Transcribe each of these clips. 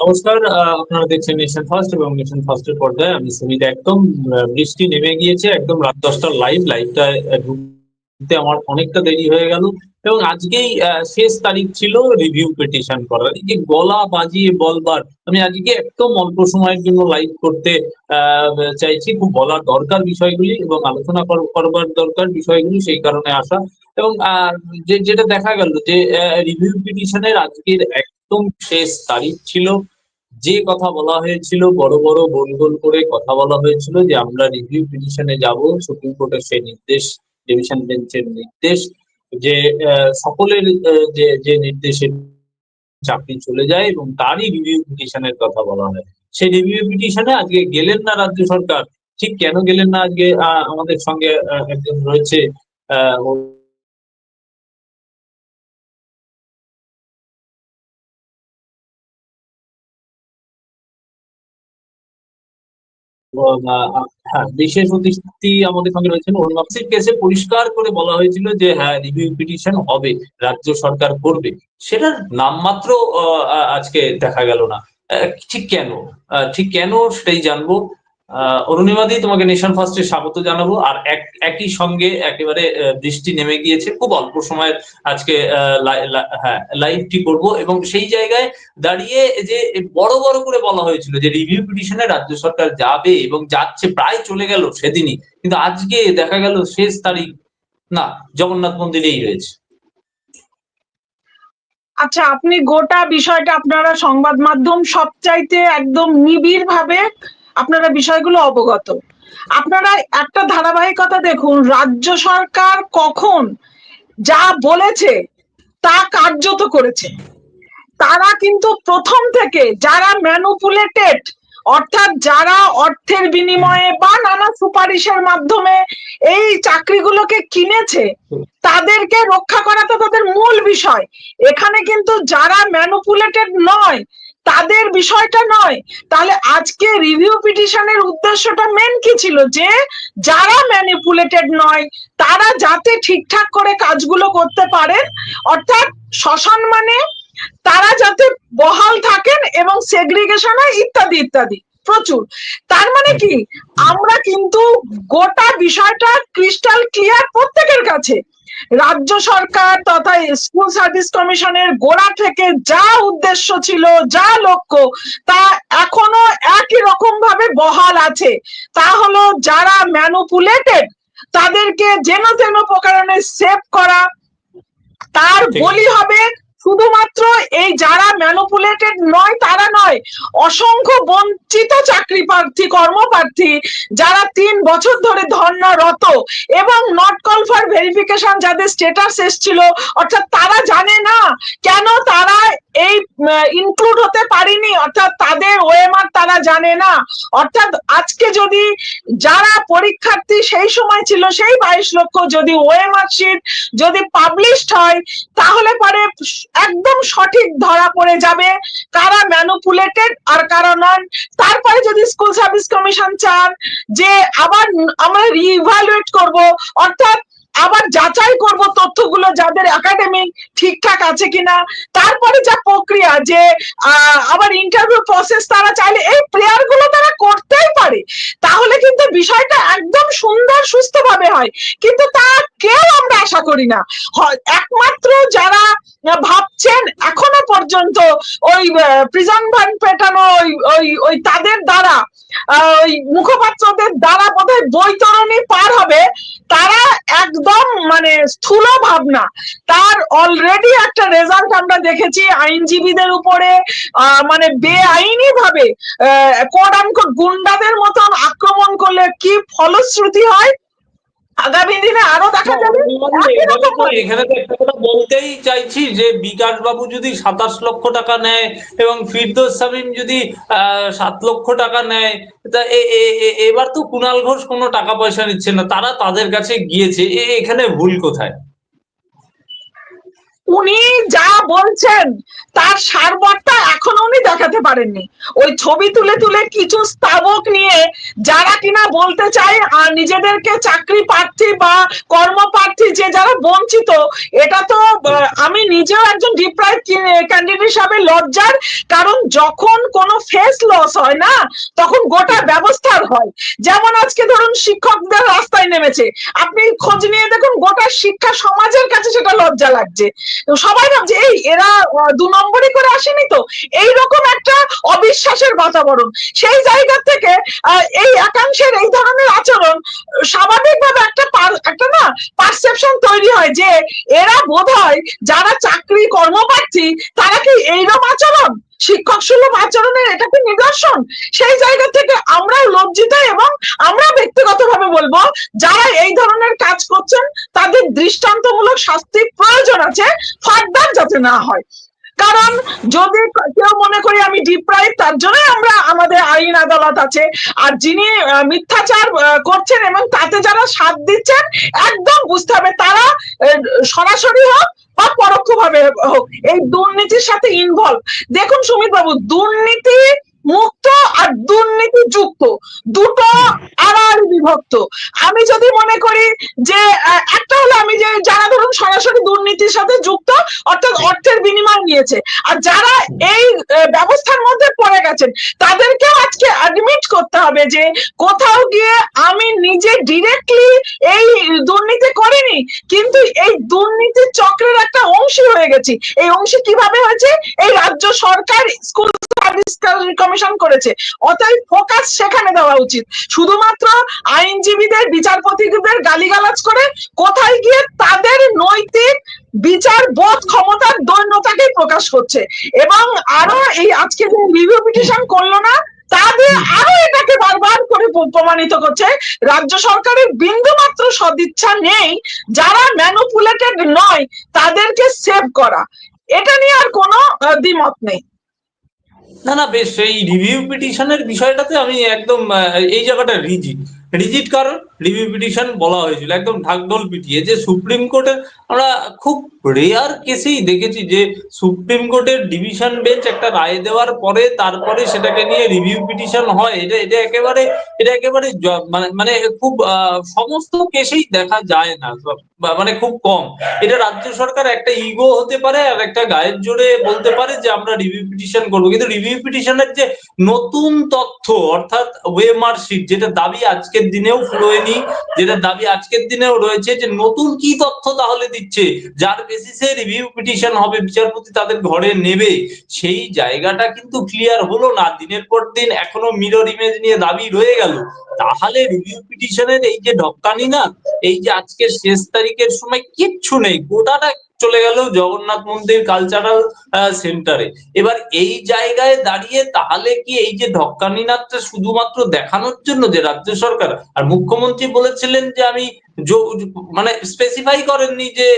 নমস্কার আপনারা দেখছেন নেশন ফার্স্ট এবং নেশন ফার্স্টের পর্দায় আমি সুমিত একদম বৃষ্টি নেমে গিয়েছে একদম রাত দশটার লাইভ লাইভটা ঢুকতে আমার অনেকটা দেরি হয়ে গেল এবং আজকেই শেষ তারিখ ছিল রিভিউ পিটিশন করার। এই যে গলা বাজিয়ে বলবার? আমি আজকে একদম অল্প সময়ের জন্য লাইভ করতে চাইছি, খুব বলার দরকার বিষয়গুলি এবং আলোচনা কর- করবার দরকার বিষয়গুলি সেই কারণে আসা এবং যে, যেটা দেখা গেল যে রিভিউ পিটিশনের আজকের একদম শেষ তারিখ ছিল। যে কথা বলা হয়েছিল বড় বড় গোল গোল করে কথা বলা হয়েছিল যে আমরা রিভিউ পিটিশনে যাব সুপ্রিম কোর্টের সেই নির্দেশ ডিভিশন বেঞ্চের নির্দেশ যে আহ, সকলের আহ, যে যে নির্দেশে চাকরি চলে যায় এবং তারই রিভিউ পিটিশনের কথা বলা হয়। সেই রিভিউ পিটিশনে আজকে গেলেন না রাজ্য সরকার? ঠিক কেন গেলেন না আজকে? আহ, আমাদের সঙ্গে আহ, একজন রয়েছে বিশেষ অতিথি আমাদের সঙ্গে রয়েছেন অরুণাক্ষীর কেসে পরিষ্কার করে বলা হয়েছিল যে হ্যাঁ রিভিউ পিটিশন হবে, রাজ্য সরকার করবে। সেটার নামমাত্র আজকে দেখা গেল না। ঠিক কেন? ঠিক কেন সেটাই জানব। অরুণিমাদি, তোমাকে নেশন ফার্স্টে স্বাগত জানাব। আর এক, একই সঙ্গে একেবারে বৃষ্টি নেমে গিয়েছে। খুব অল্প সময়ের আজকে হ্যাঁ লাইভটি করব। এবং সেই জায়গায় দাঁড়িয়ে যে বড় বড় করে বলা হয়েছিল যে রিভিউ পিটিশনে রাজ্য সরকার যাবে এবং যাচ্ছে, প্রায় চলে গেল সেদিনই। কিন্তু আজকে দেখা গেল শেষ তারিখ। না, জগন্নাথ মন্দিরেই রয়েছে। আচ্ছা আপনি গোটা বিষয়টা আপনারা সংবাদ মাধ্যম সবচাইতে একদম নিবিড় ভাবে আপনারা বিষয়গুলো অবগত। আপনারা একটা ধারাবাহিকতা দেখুন, রাজ্য সরকার কখন যা বলেছে তা কার্যত করেছে। তারা কিন্তু প্রথম থেকে যারা ম্যানুপুলেটেড অর্থাৎ যারা অর্থের বিনিময়ে বা নানা সুপারিশের মাধ্যমে এই চাকরিগুলোকে কিনেছে, তাদেরকে রক্ষা করা তো তাদের মূল বিষয়। এখানে কিন্তু যারা ম্যানুপুলেটেড নয় তাদের বিষয়টা নয়। তাহলে আজকে রিভিউ পিটিশনের উদ্দেশ্যটা মেন কি ছিল? যে যারা ম্যানিপুলেটেড নয়, তারা যাতে ঠিকঠাক করে কাজগুলো করতে পারেন, অর্থাৎ শ্মশান মানে তারা যাতে বহাল থাকেন এবং সেগ্রিগেশন হয়, ইত্যাদি ইত্যাদি। প্রচুর। তার মানে কি? আমরা কিন্তু গোটা বিষয়টা ক্রিস্টাল ক্লিয়ার প্রত্যেকের কাছে। রাজ্য সরকার তথা স্কুল সার্ভিস কমিশনের গোড়া থেকে যা উদ্দেশ্য ছিল যা লক্ষ্য তা এখনও একই রকম ভাবে বহাল আছে। তা হলো যারা ম্যানুপুলেটেড তাদেরকে যেন তেন প্রকারণে সেভ করা। তার বলি হবে শুধুমাত্র এই যারা ম্যানুপুলেটেড নয়, তারা নয়, অসংখ্য বঞ্চিত চাকরি প্রার্থী কর্মপ্রার্থী, যারা তিন বছর ধরে ধর্ণারত এবং নট কল ফর ভেরিফিকেশন যাদের স্টেটাস এসছিল, অর্থাৎ তারা জানে না কেন তারা এই ইনক্লুড হতে পারেনি, অর্থাৎ তাদের ওএমআর তারা জানে না। অর্থাৎ আজকে যদি যারা পরীক্ষার্থী সেই সময় ছিল, সেই বাইশ লক্ষ যদি ওএমআর শিট যদি পাবলিশড হয়, তাহলে পরে একদম সঠিক ধরা পড়ে যাবে কারা ম্যানুপুলেটেড আর কারা নন। তারপরে যদি স্কুল সার্ভিস কমিশন চান যে আবার আমরা রিইভালুয়েট করব, অর্থাৎ আবার যাচাই করব তথ্যগুলো যাদের একাডেমিক ঠিকঠাক আছে কিনা। তারপরে যা প্রক্রিয়া যে আবার ইন্টারভিউ প্রসেস তারা চাইলে এই প্রেয়ারগুলো তারা করতেই পারে। তাহলে কিন্তু বিষয়টা একদম সুন্দর সুস্থভাবে হয়। কিন্তু তা কেউ আমরা আশা করি না। একমাত্র যারা ভাবছেন এখনও পর্যন্ত ওই প্রিজন ভ্যান পেটানো ওই ওই ওই তাদের দ্বারা আহ, ওই মুখপাত্রদের দ্বারা বোধহয় বৈতরণী পার হবে তারা একদম মানে স্থূল ভাবনা। তার অলরেডি একটা রেজাল্ট আমরা দেখেছি আইনজীবীদের উপরে আহ, মানে বেআইনি ভাবে কোড আনকোড গুন্ডাদের মতন আক্রমণ করলে কি ফলশ্রুতি হয়? আগামী দিনে আরও দেখা যাবে? এখানে তো একটা কথা বলতেই চাইছি যে বিকাশ বাবু যদি সাতাশ লক্ষ টাকা নেয় এবং ফিরদোস সামিম যদি আহ, সাত লক্ষ টাকা নেয় তা এবার তো কুনাল ঘোষ কোনো টাকা পয়সা নিচ্ছে না তারা তাদের কাছে গিয়েছে। এখানে ভুল কোথায়? উনি যা বলছেন, তার সারবটটা এখনও উনি দেখাতে পারেননি। ওই ছবি তুলে তুলে কিছু স্থাবক নিয়ে যারা কিনা বলতে চায়, আর নিজেদেরকে চাকরি প্রার্থী বা কর্মপ্রার্থী যে যারা বঞ্চিত, এটা তো আমি নিজেও একজন ডিপ্রাইভ ক্যান্ডিডেট হিসাবে লজ্জার, কারণ যখন কোনো ফেস লস হয় না, তখন গোটা ব্যবস্থার হয়। যেমন আজকে ধরুন শিক্ষকদের রাস্তায় নেমেছে। আপনি খোঁজ নিয়ে দেখুন, গোটা শিক্ষা সমাজের কাছে সেটা লজ্জা লাগছে। তো সবাই ভাবছে, এই, এরা দু নম্বরই করে আসেনি তো? এই রকম একটা অবিশ্বাসের বাতাবরণ। সেই জায়গা থেকে এই একাংশের এই ধরনের আচরণ, স্বাভাবিকভাবে একটা একটা না পারসেপশন তৈরি হয় যে, এরা বোধহয় যারা চাকরি কর্মপ্রার্থী, তারা কি এইরকম আচরণ? শিক্ষক সুলভ আচরণের এটা কি নিদর্শন? সেই জায়গা থেকে আমরাও লজ্জিত এবং আমরা ব্যক্তিগতভাবে বলব, যারা এই ধরনের কাজ করছেন, তাদের দৃষ্টান্তমূলক শাস্তির প্রয়োজন আছে ফার্দার যাতে না হয়। কারণ যদি কেউ মনে করি আমি ডিপ্রাইভ তার জন্যই আমরা আমাদের আইন আদালত আছে। আর যিনি মিথ্যাচার করছেন এবং তাতে যারা সাথ দিচ্ছেন, একদম বুঝতে হবে তারা সরাসরি হোক বা পরোক্ষভাবে হোক, এই দুর্নীতির সাথে ইনভলভ দেখুন সুমিত বাবু দুর্নীতি মুক্ত আর দুর্নীতি যুক্ত, দুটো আড়াআড়ি বিভক্ত। আমি যদি মনে করি যে একটা হলো আমি যে যারা ধরুন সরাসরি দুর্নীতির সাথে যুক্ত অর্থাৎ অর্থের বিনিময় নিয়েছে। আর যারা এই ব্যবস্থার মধ্যে পড়ে গেছেন তাদেরকেও আজকে অ্যাডমিট করতে হবে যে কোথাও গিয়ে আমি নিজে ডিরেক্টলি এই দুর্নীতি করিনি কিন্তু এই দুর্নীতি চক্রের একটা অংশী হয়ে গেছি। এই অংশী কীভাবে হয়েছে? এই রাজ্য সরকার স্কুল কমিশন করেছে। অতএব ফোকাস সেখানে দেওয়া উচিত। শুধুমাত্র আইনজীবীদের, বিচারপতিদের গালিগালাজ করে কোথায় গিয়ে তাদের নৈতিক বিচার বোধ ক্ষমতার দৈন্যতাকে প্রকাশ করছে। এবং আরও এই আজকে যে রিভিউ পিটিশন করল না, তা দিয়ে আরও এটাকে বারবার করে প্রমাণিত করছে। রাজ্য সরকারের বিন্দু মাত্র সদিচ্ছা নেই, যারা ম্যানুপুলেটেড নয়, তাদেরকে সেভ করা। এটা নিয়ে আর কোনো দ্বিমত নেই। না না বেশ এই রিভিউ পিটিশনের বিষয়টাতে আমি একদম এই জায়গাটা রিজিট রিজিট কারণ রিভিউ পিটিশন বলা হয়েছিল, একদম ঢাকঢোল পিটিয়ে, যে সুপ্রিম কোর্টের আমরা খুব রেয়ার কেসেই দেখেছি যে সুপ্রিম কোর্টের ডিভিশন বেঞ্চ একটা রায় দেওয়ার পরে তারপরে সেটাকে নিয়ে রিভিউ পিটিশন হয়। এটা এটা একেবারে এটা একেবারে মানে মানে খুব সমস্ত কেসেই দেখা যায় না মানে খুব কম। এটা রাজ্য সরকার একটা ইগো হতে পারে আর একটা গায়ের জোরে বলতে পারে যে আমরা রিভিউ পিটিশন করব। কিন্তু রিভিউ পিটিশনের যে নতুন তথ্য, অর্থাৎ ওয়েমার শিট যেটা দাবি আজকের দিনেও ফুরোয়নি, যেটা দাবি আজকের দিনেও রয়েছে যে নতুন কি তথ্য তাহলে দিচ্ছে, যার বেসিসে রিভিউ পিটিশন হবে, বিচারপতি তাদের ঘরে নেবে। সেই জায়গাটা কিন্তু ক্লিয়ার হলো না, দিনের পর দিন এখনও মিরর ইমেজ নিয়ে দাবি রয়ে গেল। তাহলে রিভিউ পিটিশনের এই যে ঢক্কানি না, এই যে আজকের শেষ তারিখের সময় কিচ্ছু নেই, গোটাটা চলে গেল জগন্নাথ মন্দির কালচারাল সেন্টারে এবার এই জায়গায় দাঁড়িয়ে তাহলে কি এই যে নাচটা শুধুমাত্র দেখানোর জন্য যে রাজ্য সরকার আর মুখ্যমন্ত্রী বলেছিলেন যে আমি মানে স্পেসিফাই করেননি যে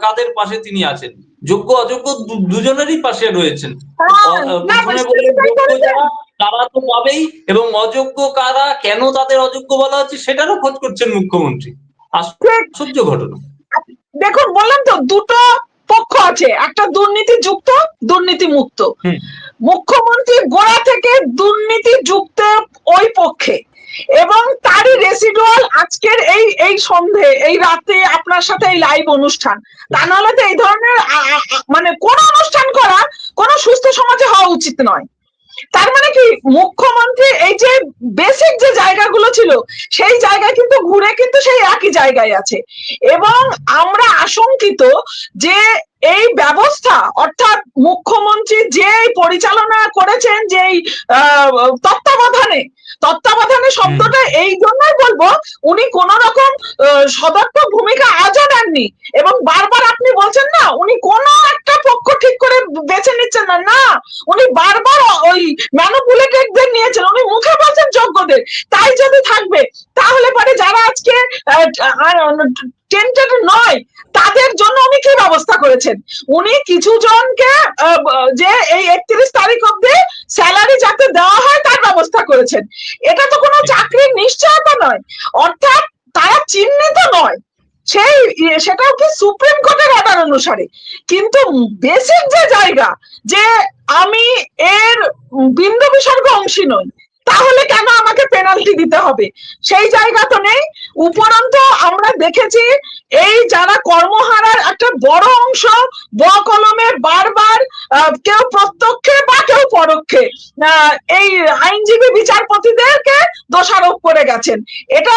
কাদের পাশে তিনি আছেন। যোগ্য অযোগ্য দুজনেরই পাশে রয়েছেন। হ্যাঁ, তারা তো পাবেই এবং অযোগ্য কারা কেন তাদের অযোগ্য বলা হচ্ছে সেটারও খোঁজ করছেন মুখ্যমন্ত্রী। আশ্চর্য ঘটনা। দেখুন বললাম তো দুটো পক্ষ আছে। একটা দুর্নীতি যুক্ত দুর্নীতি মুক্ত মুখ্যমন্ত্রী গোড়া থেকে দুর্নীতি যুক্ত ওই পক্ষে। এবং তারই রেসিডুয়াল আজকের এই এই সন্ধে এই রাতে আপনার সাথে এই লাইভ অনুষ্ঠান। তা নাহলে তো এই ধরনের মানে কোন অনুষ্ঠান করা কোন সুস্থ সমাজে হওয়া উচিত নয়। তার মানে কি, মুখ্যমন্ত্রী এই যে বেসিক যে জায়গাগুলো ছিল, সেই জায়গায় কিন্তু ঘুরে কিন্তু সেই একই জায়গায় আছে। এবং আমরা আশঙ্কিত যে এই ব্যবস্থা অর্থাৎ মুখ্যমন্ত্রী যে পরিচালনা করেছেন যে তত্ত্বাবধানে তত্ত্বাবধানে শব্দটা এই জন্যই বলব উনি কোন রকম সদর্থক ভূমিকা আজও নেননি এবং বারবার আপনি বলছেন না উনি কোন একটা পক্ষ ঠিক করে বেছে নিচ্ছেন না। না উনি বারবার ওই ম্যানুপুলেটেডদের নিয়েছেন উনি মুখে বলছেন যোগ্যদের। তাই যদি থাকবে তাহলে পরে যারা আজকে টেন্টেড নয় তাদের জন্য উনি কি ব্যবস্থা করেছেন? উনি কিছু জনকে যে এই একত্রিশ তারিখ অব্দি স্যালারি যাতে দেওয়া হয় তার ব্যবস্থা করেছেন। এটা তো কোনো চাকরির নিশ্চয়তা নয়। অর্থাৎ তারা চিহ্নিত নয়। সেই ইয়ে, সেটাও কি সুপ্রিম কোর্টের অর্ডার অনুসারে। কিন্তু বেসিক যে জায়গা যে আমি এর বিন্দু বিসর্গ অংশী নই তাহলে কেন আমাকে পেনাল্টি দিতে হবে? সেই জায়গা তো নেই। উপরন্ত আমরা দেখেছি এই যারা কর্মহারার একটা বড় অংশ, ব কলমে বারবার কেউ প্রত্যক্ষে বা কেউ পরোক্ষে এই আইনজীবী বিচারপতিদেরকে দোষারোপ করে গেছেন। এটা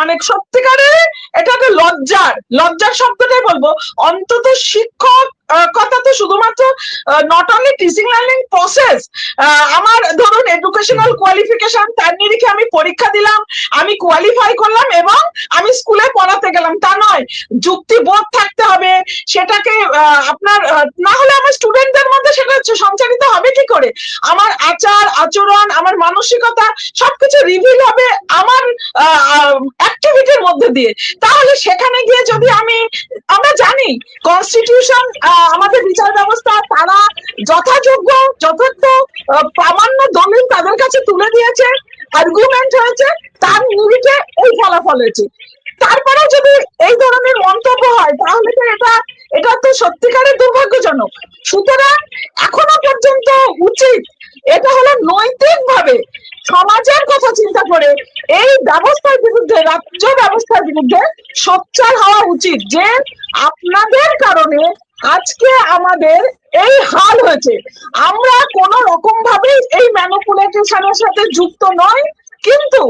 মানে সত্যিকারের এটা একটা লজ্জার লজ্জার শব্দটাই বলব। অন্তত শিক্ষক কথা তো শুধুমাত্র not only teaching learning process আমার ধরুন এডুকেশনাল কোয়ালিফিকেশন তার নিরিখে আমি পরীক্ষা দিলাম আমি কোয়ালিফাই করলাম এবং আমি স্কুলে পড়াতে গেলাম। তা নয় যুক্তিবোধ থাকতে হবে সেটাকে আপনার না হলে আমার স্টুডেন্টদের মধ্যে সেটা হচ্ছে সঞ্চারিত হবে কি করে? আমার আচার আচরণ আমার মানসিকতা সবকিছু রিভিল হবে আমার অ্যাক্টিভিটির মধ্যে দিয়ে। তাহলে সেখানে গিয়ে যদি আমি আমরা জানি কনস্টিটিউশন আমাদের বিচার ব্যবস্থা, তারা যথাযোগ্য, যথার্থ প্রামাণ্য দলিল তাদের কাছে তুলে দিয়েছে আর্গুমেন্ট হয়েছে, তার নিরিখে এই ফলাফল হয়েছে। তারপরেও যদি এই ধরনের মন্তব্য হয়, তাহলে তো এটা এটা তো সত্যিকারের দুর্ভাগ্যজনক। সুতরাং এখনও পর্যন্ত উচিত, এটা হলো নৈতিক ভাবে সমাজের কথা চিন্তা করে এই ব্যবস্থার বিরুদ্ধে, রাজ্য ব্যবস্থার বিরুদ্ধে সোচ্চার হওয়া উচিত যে আপনাদের কারণে আজকে আমাদের এই হাল হয়েছে। আমরা কোন রকম ভাবে এই ম্যানুপুলেশনের সাথে যুক্ত নয় কিন্তু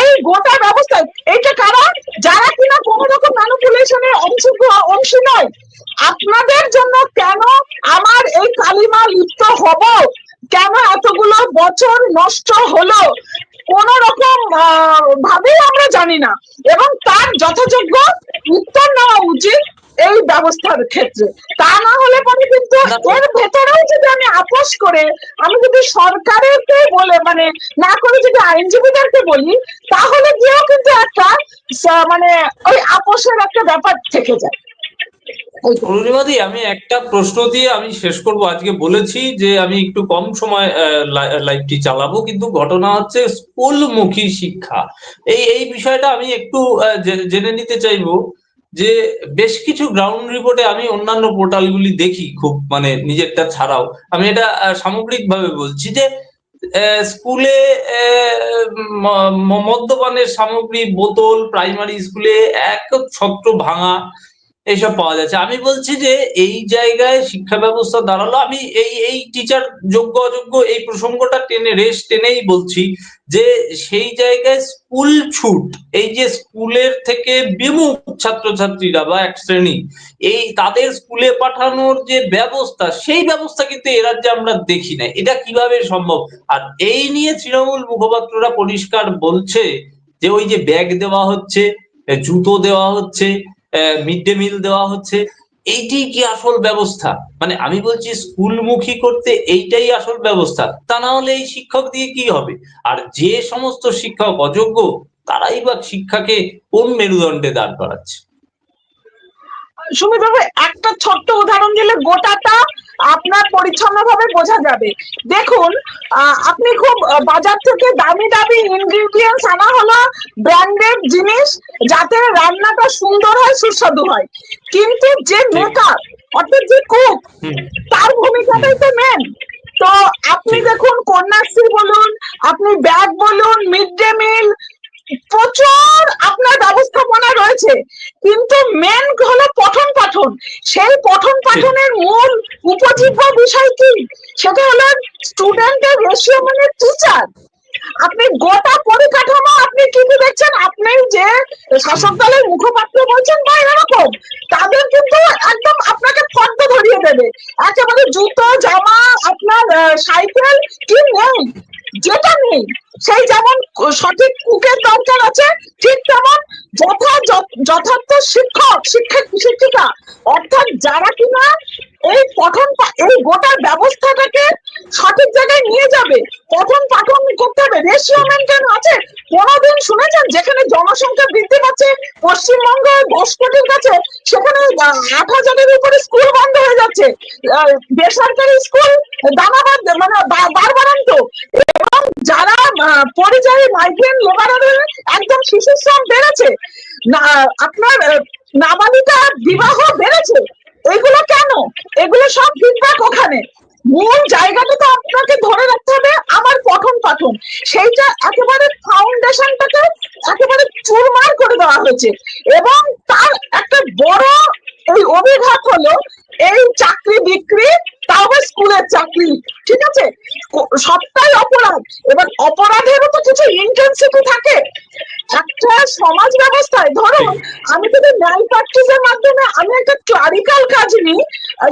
এই গোটা ব্যবস্থা এটা কারা? যারা কিনা কোন রকম ম্যানুপুলেশনে অংশ অংশ নয়। আপনাদের জন্য কেন আমার এই কালিমা লিপ্ত হব? কেন এতগুলো বছর নষ্ট হলো? কোন রকম ভাবেই আমরা জানি না। এবং তার যথাযোগ্য উত্তর নেওয়া উচিত এই ব্যবস্থার ক্ষেত্রে। তা না হলে পরে কিন্তু এর ভেতরেও যদি আমি আপোষ করে, আমি যদি সরকারেরকে বলে মানে না করে যদি আইনজীবীদেরকে বলি, তাহলে গিয়েও কিন্তু একটা মানে ওই আপোষের একটা ব্যাপার থেকে যায়। অরুণিমাদি, আমি একটা প্রশ্ন দিয়ে আমি শেষ করব। আজকে বলেছি যে আমি একটু কম সময় লাইভটি চালাবো, কিন্তু ঘটনা হচ্ছে স্কুলমুখী শিক্ষা। এই এই বিষয়টা আমি একটু জেনে নিতে চাইব। যে বেশ কিছু গ্রাউন্ড রিপোর্টে আমি অন্যান্য পোর্টালগুলি দেখি খুব মানে নিজেরটা ছাড়াও। আমি এটা সামগ্রিকভাবে বলছি যে স্কুলে মদ্যপানের সামগ্রী, বোতল প্রাইমারি স্কুলে এক ছত্র ভাঙা এইসব পাওয়া যাচ্ছে। আমি বলছি যে এই জায়গায় শিক্ষা ব্যবস্থা দাঁড়াল। আমি এই এই টিচার যোগ্য, অযোগ্য এই প্রসঙ্গটা টেনে রেস টেনেই বলছি যে সেই জায়গায় স্কুল ছুট, এই যে স্কুলের থেকে বিমুখ ছাত্রছাত্রীরা বা এক শ্রেণি, এই তাদের স্কুলে পাঠানোর যে ব্যবস্থা, সেই ব্যবস্থা কিন্তু এ রাজ্যে আমরা দেখি না এটা কীভাবে সম্ভব? আর এই নিয়ে তৃণমূল মুখপাত্ররা পরিষ্কার বলছে যে ওই যে ব্যাগ দেওয়া হচ্ছে, জুতো দেওয়া হচ্ছে মিড ডে মিল দেওয়া হচ্ছে। এইটি কি আসল ব্যবস্থা? মানে আমি বলছি, স্কুলমুখী করতে এইটাই আসল ব্যবস্থা। তা না হলে এই শিক্ষক দিয়ে কি হবে? আর যে সমস্ত শিক্ষক অযোগ্য, তারাই বা শিক্ষাকে কোন মেরুদণ্ডে দাঁড় করাচ্ছে? সুমিত একটা ছোট্ট উদাহরণ দিলে গোটাটা আপনার পরিচ্ছন্ন ভাবে বোঝা যাবে। দেখুন আপনি খুব বাজার থেকে দামি দামি ইনগ্রিডিয়েন্টস আনা হলো ব্র্যান্ডেড জিনিস যাতে রান্নাটা সুন্দর হয় সুস্বাদু হয়। কিন্তু যে মেকার অর্থাৎ যে কুক তার ভূমিকাটাই তো মেন তো আপনি দেখুন কন্যাশ্রী বলুন আপনি ব্যাগ বলুন মিড ডে মিল প্রচুর আপনার ব্যবস্থাপনা রয়েছে। কিন্তু মেন হলো পঠন পাঠন। সেই পঠন পাঠনের মূল উপজীব্য বিষয় কি? সেটা হলো স্টুডেন্টের রেশিও মানে টিচার আপনি গোটা পরিকাঠামো আপনি কি কি দেখছেন? আপনি যে শাসক দলের মুখপাত্র বলছেন বা এরকম, তাদের কিন্তু একদম আপনাকে ফর্দ ধরিয়ে দেবে। একেবারে জুতো, জামা, আপনার সাইকেল কি নেই যেটা নেই, সেই যেমন সঠিক কুকের দরকার আছে, ঠিক তেমন যথা যথার্থ শিক্ষক শিক্ষক, শিক্ষিকা, অর্থাৎ যারা কিনা এই পঠন এই গোটা ব্যবস্থাটাকে সঠিক জায়গায় নিয়ে যাবে, পঠন পাঠন করতে হবে রেশিও মেনটেন আছে, কোনোদিন শুনেছেন যেখানে জনসংখ্যা বৃদ্ধি পাচ্ছে পশ্চিমবঙ্গ দশ কোটির কাছে আট হাজারের উপরে স্কুল বন্ধ হয়ে যাচ্ছে। বেসরকারি স্কুল দানাবাদ মানে বারবারান্ত এবং যারা পরিযায়ী মাইগ্রেন্ট লেবারের একদম শিশু শ্রম বেড়েছে আপনার নাবালিকা বিবাহ বেড়েছে। এগুলো কেন? এগুলো সব ফিডব্যাক ওখানে। মূল জায়গাটা তো আপনাকে ধরে রাখতে হবে আমার পঠন পাঠন। সেইটা একেবারে ফাউন্ডেশনটাকে একেবারে চুরমার করে দেওয়া হয়েছে। এবং তার একটা বড় এই অভিঘাত হলো, এই চাকরি বিক্রি, তাও স্কুলের চাকরি, ঠিক আছে? সবটাই অপরাধ। এবার অপরাধেরও তো কিছু ইন্টেন্সিটি থাকে। একটা সমাজ ব্যবস্থায়, ধরো, আমি যদি ন্যায় প্র্যাকটিসের মাধ্যমে আমি একটা ক্লারিক্যাল কাজ নিই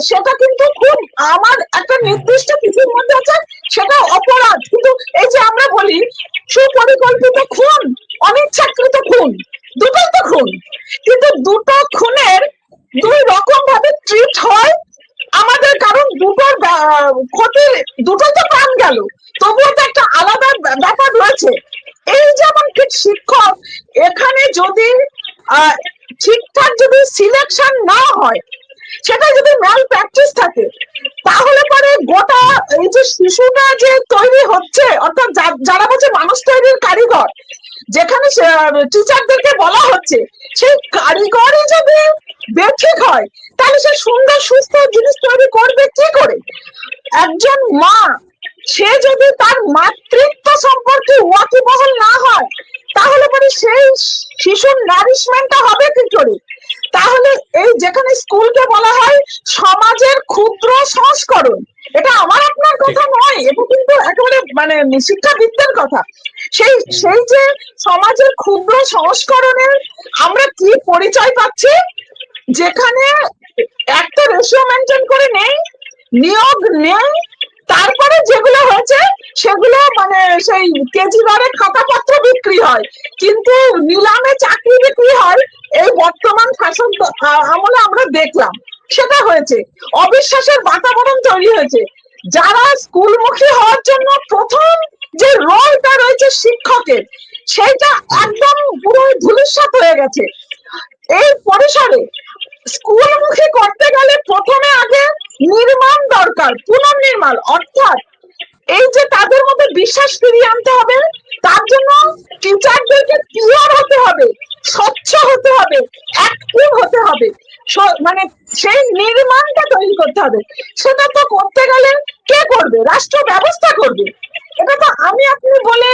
সেটা কিন্তু খুব আমার একটা নির্দিষ্ট কিছুর মধ্যে আছে, সেটা অপরাধ। কিন্তু এই যে আমরা বলি, সুপরিকল্পিত খুন, অনিচ্ছাকৃত খুন, দুটোই তো খুন। কিন্তু দুটো খুনের দুই রকম ভাবে ট্রিট হয় আমাদের, কারণ দুটোর ক্ষতির, দুটোই তো প্রাণ গেল। তবুও তো একটা আলাদা ব্যা- ব্যাপার রয়েছে। এই যেমন শিক্ষক, এখানে যদি ঠিকঠাক যদি সিলেকশন না হয় সেটা যদি ম্যাল প্র্যাকটিস থাকে, তাহলে পরে গোটা এই যে শিশুটা যে তৈরি হচ্ছে, অর্থাৎ যারা হচ্ছে মানুষ তৈরির কারিগর, যেখানে টিচারদেরকে বলা হচ্ছে, সেই কারিগরই যদি বেঠিক হয়, তাহলে সে সুন্দর, সুস্থ জিনিস তৈরি করবে কি করে? একজন মা সে যদি তার মাতৃত্ব সম্পর্কে ওয়াকিবহল না হয় তাহলে পরে সেই শিশুর নারিশমেন্টটা হবে কি করে? তাহলে এই যেখানে স্কুলকে বলা হয় সমাজের ক্ষুদ্র সংস্করণ এটা আমার আপনার কথা নয় এটা কিন্তু একেবারে মানে শিক্ষাবিদদের কথা। সেই সেই যে সমাজের ক্ষুদ্র সংস্করণের আমরা কি পরিচয় পাচ্ছি? যেখানে একটা রেশিও মেনটেন করে নেই নিয়োগ নেই তারপরে যেগুলো হয়েছে, সেগুলো মানে সেই কেজি দরে খাতাপত্র বিক্রি হয়। কিন্তু নিলামে চাকরি বিক্রি হয়, এই বর্তমান শাসন আমলে আমরা দেখলাম। সেটা হয়েছে, অবিশ্বাসের বাতাবরণ তৈরি হয়েছে। যারা স্কুলমুখী হওয়ার জন্য প্রথম যে রোলটা রয়েছে শিক্ষকের, সেইটা একদম পুরো ধুলিস্বাত হয়ে গেছে। এই পরিসরে স্কুলমুখী করতে গেলে প্রথমে আগে নির্মাণ দরকার, পুনর্নির্মাণ। অর্থাৎ এই যে তাদের মধ্যে বিশ্বাস ফিরিয়ে আনতে হবে, তার জন্য টিচারদেরকে পিওর হতে হবে, স্বচ্ছ হতে হবে অ্যাক্টিভ হতে হবে। মানে সেই নির্মাণটা তৈরি করতে হবে। সেটা তো করতে গেলে কে করবে? রাষ্ট্র ব্যবস্থা করবে। এটা তো আমি আপনি বলে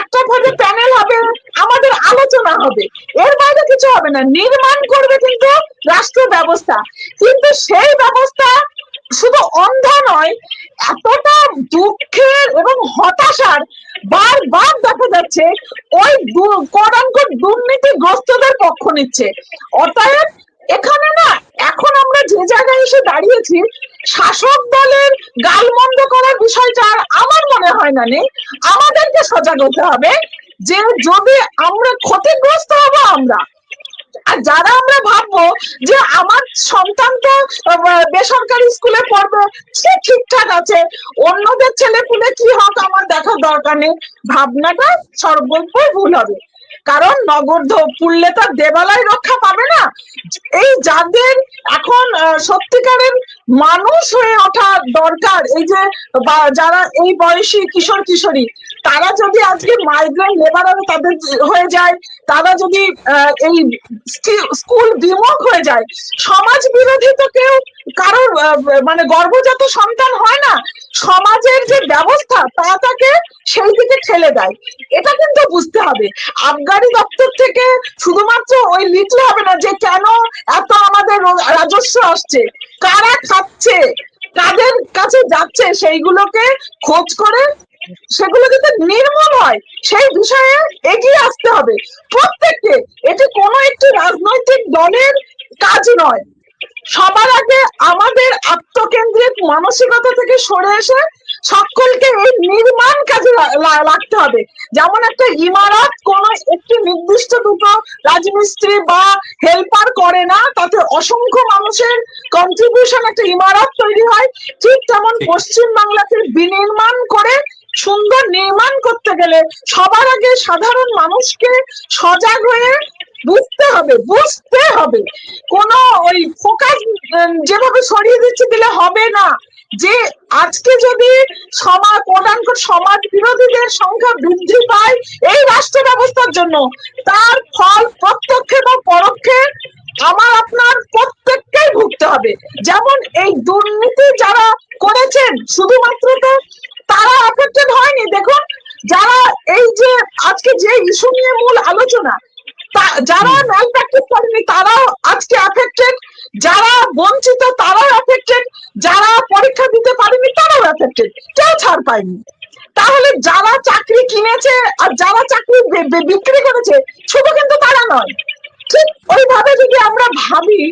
একটা ভাবে প্যানেল হবে, আমাদের আলোচনা হবে। এর বাইরে কিছু হবে না, নির্মাণ করবে কিন্তু রাষ্ট্র ব্যবস্থা। কিন্তু সেই ব্যবস্থা শুধু অন্ধ নয়, এতটা দুঃখের এবং হতাশার বারবার দেখা যাচ্ছে, ওই দুর্নীতিগ্রস্তদের পক্ষ নিচ্ছে। অতএব এখানে না, এখন আমরা যে জায়গায় এসে দাঁড়িয়েছি, শাসক দলের গালমন্দ করার বিষয়টা আর আমার মনে হয় না নেই আমাদেরকে সজাগ হতে হবে যে যদি আমরা ক্ষতিগ্রস্ত হব আমরা, আর যারা আমরা ভাববো যে আমার সন্তান তো বেসরকারি স্কুলে পড়বে, সে ঠিকঠাক আছে, অন্যদের ছেলে পুলে কি হোক আমার দেখার দরকার নেই। ভাবনাটা সর্বল্পই ভুল হবে। কারণ নগর পুড়লে তার দেবালয় রক্ষা পাবে না। এই যাদের এখন সত্যিকারের মানুষ হয়ে ওঠা দরকার, এই যে যারা এই বয়সী কিশোর কিশোরী, তারা যদি আজকে মাইগ্রেন্ট লেবার তাদের হয়ে যায়, তারা যদি এই স্কি- স্কুল বিমুখ হয়ে যায়, সমাজ বিরোধী তো কেউ কারোর মানে গর্ভজাত সন্তান হয় না। সমাজের যে ব্যবস্থা, তা তাকে ঠেলে দেয়। এটা কিন্তু বুঝতে হবে। আবগারি দপ্তর থেকে শুধুমাত্র ওই লিখলে হবে না, যে কেন এত আমাদের রাজস্ব আসছে, কারা খাচ্ছে, কাদের কাছে যাচ্ছে, সেইগুলোকে খোঁজ করে সেগুলো যাতে নির্মূল হয়, সেই বিষয়ে এগিয়ে আসতে হবে। প্রত্যেককে, এটি কোনো একটি রাজনৈতিক দলের কাজ নয়। সবার আগে আমাদের আত্মকেন্দ্রিক মানসিকতা থেকে সরে এসে সকলকে এই নির্মাণ কাজে লাগতে হবে। যেমন একটা ইমারত কোন একটি নির্দিষ্ট দুটো রাজমিস্ত্রি বা হেল্পার করে না, তাতে অসংখ্য মানুষের কন্ট্রিবিউশন একটা ইমারত তৈরি হয়। ঠিক তেমন পশ্চিম বাংলাকে বিনির্মাণ করে, সুন্দর নির্মাণ করতে গেলে সবার আগে সাধারণ মানুষকে সজাগ হয়ে বুঝতে হবে বুঝতে হবে। কোন ওই ফোকাস যেভাবে সরিয়ে দিচ্ছে দিলে হবে না। যে আজকে যদি সমাজ কোটানক সমাজ বিরোধীদের সংখ্যা বৃদ্ধি পায় এই রাষ্ট্র ব্যবস্থার জন্য, তার ফল প্রত্যক্ষে বা পরোক্ষে আমার, আপনার প্রত্যেককেই ভুগতে হবে। যেমন এই দুর্নীতি যারা করেছেন, শুধুমাত্র তো তারা অ্যাফেক্টেড হয়নি, দেখুন, যারা এই যে আজকে যে ইস্যু নিয়ে মূল আলোচনা যারা ম্যাল প্র্যাকটিস করেনি, তারাও আজকে অ্যাফেক্টেড যারা বঞ্চিত তারাও অ্যাফেক্টেড যারা পরীক্ষা দিতে পারেনি তারাও অ্যাফেক্টেড পায়নি তাহলে যারা চাকরি কিনেছে আর যারা চাকরি বিক্রি করেছে শুধু কিন্তু তারা নয়। ঠিক ওইভাবে যদি আমরা ভাবি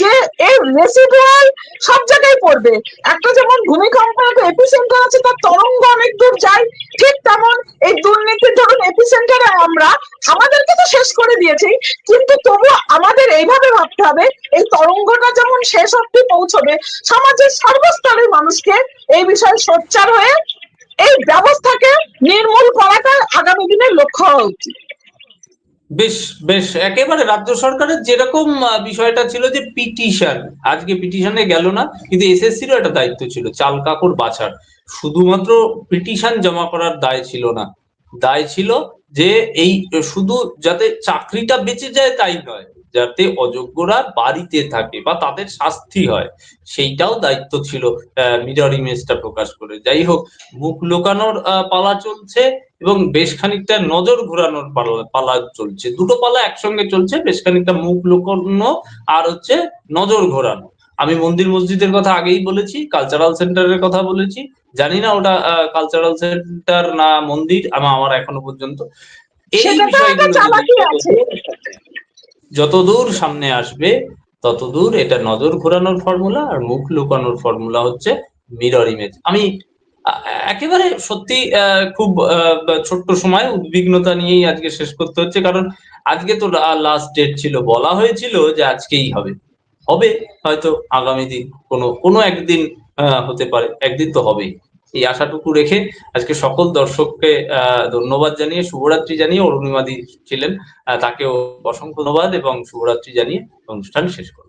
যে এই রেসিডুয়াল সব জায়গায় পড়বে, একটা যেমন ভূমিকম্প এপিসেন্টার আছে, তার তরঙ্গ অনেক দূর যায়, ঠিক তেমন এই দুর্নীতির ধরুন এপিসেন্টারে আমরা, আমাদেরকে তো শেষ করে দিয়েছি কিন্তু তবু আমাদের এইভাবে ভাবতে হবে, এই তরঙ্গটা যেমন শেষ অব্দি পৌঁছবে, সমাজের সর্বস্তরের মানুষকে এই বিষয়ে সোচ্চার হয়ে এই ব্যবস্থাকে নির্মূল করাটা আগামী দিনের লক্ষ্য হওয়া উচিত। বেশ বেশ। একেবারে রাজ্য সরকারের যেরকম বিষয়টা ছিল যে পিটিশন, আজকে পিটিশনে গেল না, কিন্তু এসএসসিরও একটা দায়িত্ব ছিল, চাল কাকড় বাছার। শুধুমাত্র পিটিশন জমা করার দায় ছিল না। দায় ছিল যে এই, শুধু যাতে চাকরিটা বেঁচে যায় তাই নয় যাতে অযোগ্যরা বাড়িতে থাকে বা তাদের শাস্তি হয়। সেইটাও দায়িত্ব ছিল মিরর ইমেজটা প্রকাশ করে। যাই হোক মুখ লোকানোর পালা চলছে এবং বেশ খানিকটা নজর ঘোরানোর পালা পালা চলছে। দুটো পালা একসঙ্গে চলছে বেশ খানিকটা মুখ লুকানো আর হচ্ছে নজর ঘোরানো। আমি মন্দির মসজিদের কথা আগেই বলেছি কালচারাল সেন্টারের কথা বলেছি। জানি না ওটা কালচারাল সেন্টার না মন্দির আমার আমার এখনও পর্যন্ত। এই বিষয়গুলো যতদূর সামনে আসবে, ততদূর এটা নজর ঘোরানোর ফর্মুলা আর মুখ লুকানোর ফর্মুলা হচ্ছে মিরর ইমেজ আমি একেবারে সত্যি খুব ছোট্ট সময় উদ্বিগ্নতা নিয়েই আজকে শেষ করতে হচ্ছে, কারণ আজকে তো লাস্ট ডেট ছিল। বলা হয়েছিল যে আজকেই হবে। হবে, হয়তো আগামী দিন কোনো কোনো একদিন হতে পারে। একদিন তো হবেই। এই আশাটুকু রেখে আজকে সকল দর্শককে ধন্যবাদ জানিয়ে, শুভরাত্রি জানিয়ে অরুণিমাদি ছিলেন। তাকেও অসংখ্য ধন্যবাদ এবং শুভরাত্রি জানিয়ে অনুষ্ঠান শেষ করব